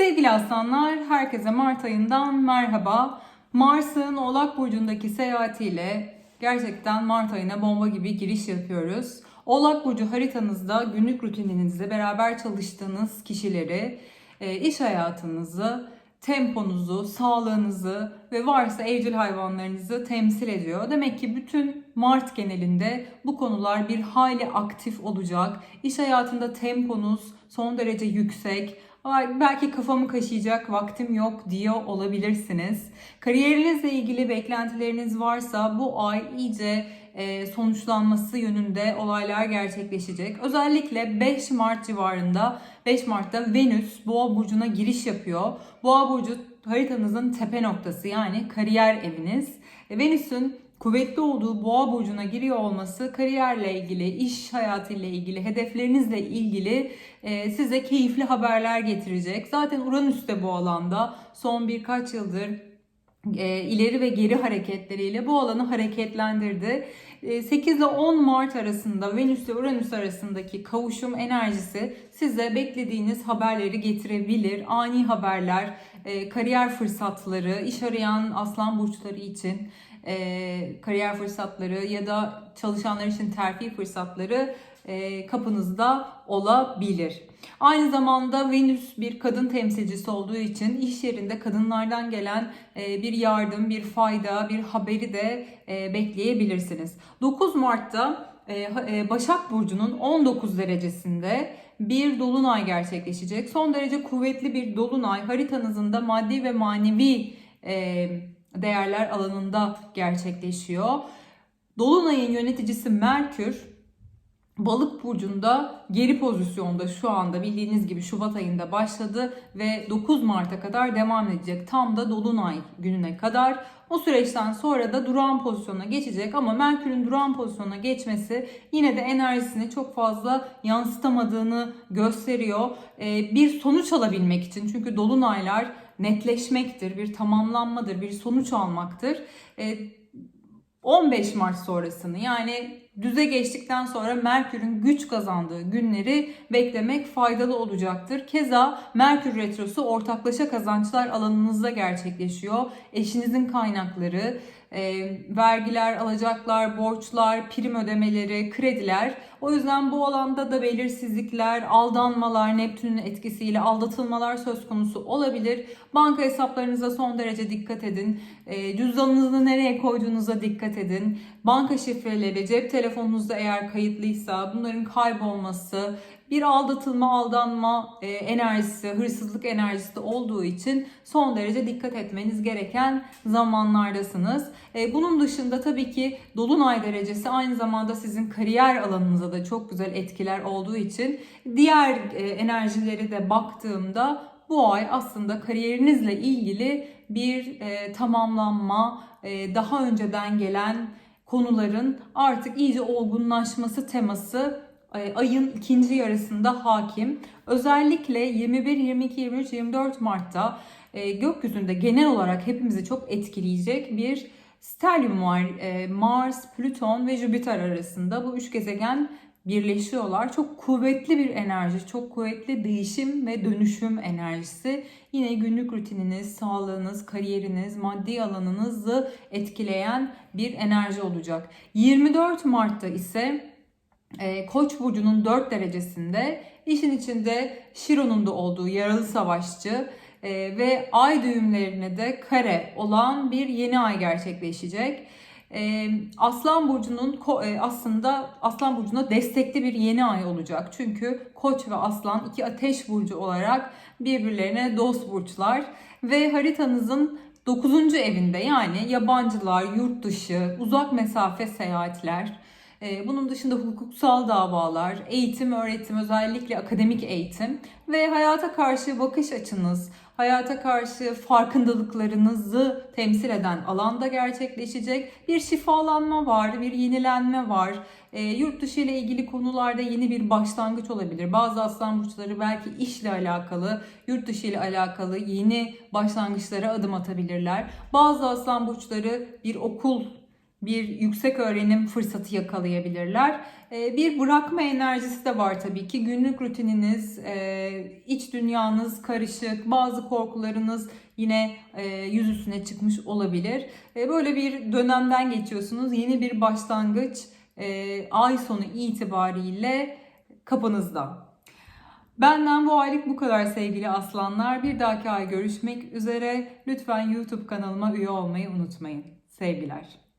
Sevgili aslanlar, herkese Mart ayından merhaba. Mars'ın Oğlak Burcu'ndaki seyahatiyle gerçekten Mart ayına bomba gibi giriş yapıyoruz. Oğlak Burcu haritanızda günlük rutininizde beraber çalıştığınız kişileri, e, iş hayatınızı, temponuzu, sağlığınızı ve varsa evcil hayvanlarınızı temsil ediyor. Demek ki bütün Mart genelinde bu konular bir hayli aktif olacak. İş hayatında temponuz son derece yüksek. Belki kafamı kaşıyacak vaktim yok diyor olabilirsiniz. Kariyerinizle ilgili beklentileriniz varsa bu ay iyice e, sonuçlanması yönünde olaylar gerçekleşecek. Özellikle 5 Mart civarında 5 Mart'ta Venüs Boğa burcuna giriş yapıyor. Boğa burcu haritanızın tepe noktası yani kariyer eviniz. E, Venüs'ün kuvvetli olduğu boğa burcuna giriyor olması kariyerle ilgili, iş hayatıyla ilgili, hedeflerinizle ilgili e, size keyifli haberler getirecek. Zaten Uranüs de bu alanda son birkaç yıldır e, ileri ve geri hareketleriyle bu alanı hareketlendirdi. E, 8 ile 10 Mart arasında Venüs ile Uranüs arasındaki kavuşum enerjisi size beklediğiniz haberleri getirebilir. Ani haberler, e, kariyer fırsatları, iş arayan aslan burçları için e, kariyer fırsatları ya da çalışanlar için terfi fırsatları e, kapınızda olabilir. Aynı zamanda Venüs bir kadın temsilcisi olduğu için iş yerinde kadınlardan gelen e, bir yardım, bir fayda, bir haberi de bekleyebilirsiniz. 9 Mart'ta Başak Burcu'nun 19 derecesinde bir dolunay gerçekleşecek. Son derece kuvvetli bir dolunay haritanızın da maddi ve manevi e, değerler alanında gerçekleşiyor. Dolunay'ın yöneticisi Merkür Balık burcunda geri pozisyonda şu anda bildiğiniz gibi Şubat ayında başladı ve 9 Mart'a kadar devam edecek. Tam da dolunay gününe kadar. O süreçten sonra da durağan pozisyona geçecek ama Merkür'ün durağan pozisyona geçmesi yine de enerjisini çok fazla yansıtamadığını gösteriyor. Ee, bir sonuç alabilmek için çünkü dolunaylar netleşmektir, bir tamamlanmadır, bir sonuç almaktır. Ee, 15 Mart sonrasını yani düze geçtikten sonra Merkür'ün güç kazandığı günleri beklemek faydalı olacaktır. Keza Merkür Retrosu ortaklaşa kazançlar alanınızda gerçekleşiyor. Eşinizin kaynakları, e, vergiler, alacaklar, borçlar, prim ödemeleri, krediler. O yüzden bu alanda da belirsizlikler, aldanmalar, Neptün'ün etkisiyle aldatılmalar söz konusu olabilir. Banka hesaplarınıza son derece dikkat edin. E, cüzdanınızı nereye koyduğunuza dikkat edin. Banka şifreleri, cep telefonunuzda eğer kayıtlıysa bunların kaybolması, bir aldatılma, aldanma e, enerjisi, hırsızlık enerjisi de olduğu için son derece dikkat etmeniz gereken zamanlardasınız. E, bunun dışında tabii ki dolunay derecesi aynı zamanda sizin kariyer alanınıza da çok güzel etkiler olduğu için diğer e, enerjileri de baktığımda bu ay aslında kariyerinizle ilgili bir e, tamamlanma, e, daha önceden gelen konuların artık iyice olgunlaşması teması ayın ikinci yarısında hakim. Özellikle 21, 22, 23, 24 Mart'ta e, gökyüzünde genel olarak hepimizi çok etkileyecek bir sterlium var. E, Mars, Plüton ve Jüpiter arasında bu üç gezegen birleşiyorlar. Çok kuvvetli bir enerji, çok kuvvetli değişim ve dönüşüm enerjisi. Yine günlük rutininiz, sağlığınız, kariyeriniz, maddi alanınızı etkileyen bir enerji olacak. 24 Mart'ta ise e, Koç burcunun 4 derecesinde işin içinde Şiron'un da olduğu yaralı savaşçı e, ve ay düğümlerine de kare olan bir yeni ay gerçekleşecek. E, Aslan burcunun e, aslında Aslan burcuna destekli bir yeni ay olacak. Çünkü Koç ve Aslan iki ateş burcu olarak birbirlerine dost burçlar ve haritanızın 9. evinde yani yabancılar, yurt dışı, uzak mesafe seyahatler, Bunun dışında hukuksal davalar, eğitim, öğretim, özellikle akademik eğitim ve hayata karşı bakış açınız, hayata karşı farkındalıklarınızı temsil eden alanda gerçekleşecek bir şifalanma var, bir yenilenme var. E, yurt dışı ile ilgili konularda yeni bir başlangıç olabilir. Bazı aslan burçları belki işle alakalı, yurt dışı ile alakalı yeni başlangıçlara adım atabilirler. Bazı aslan burçları bir okul bir yüksek öğrenim fırsatı yakalayabilirler. Ee, Bir bırakma enerjisi de var tabii ki. Günlük rutininiz, e, iç dünyanız karışık, bazı korkularınız yine e, yüz üstüne çıkmış olabilir. E, Böyle bir dönemden geçiyorsunuz. Yeni bir başlangıç ay sonu itibariyle kapınızda. Benden bu aylık bu kadar sevgili aslanlar. Bir dahaki ay görüşmek üzere. Lütfen YouTube kanalıma üye olmayı unutmayın. Sevgiler.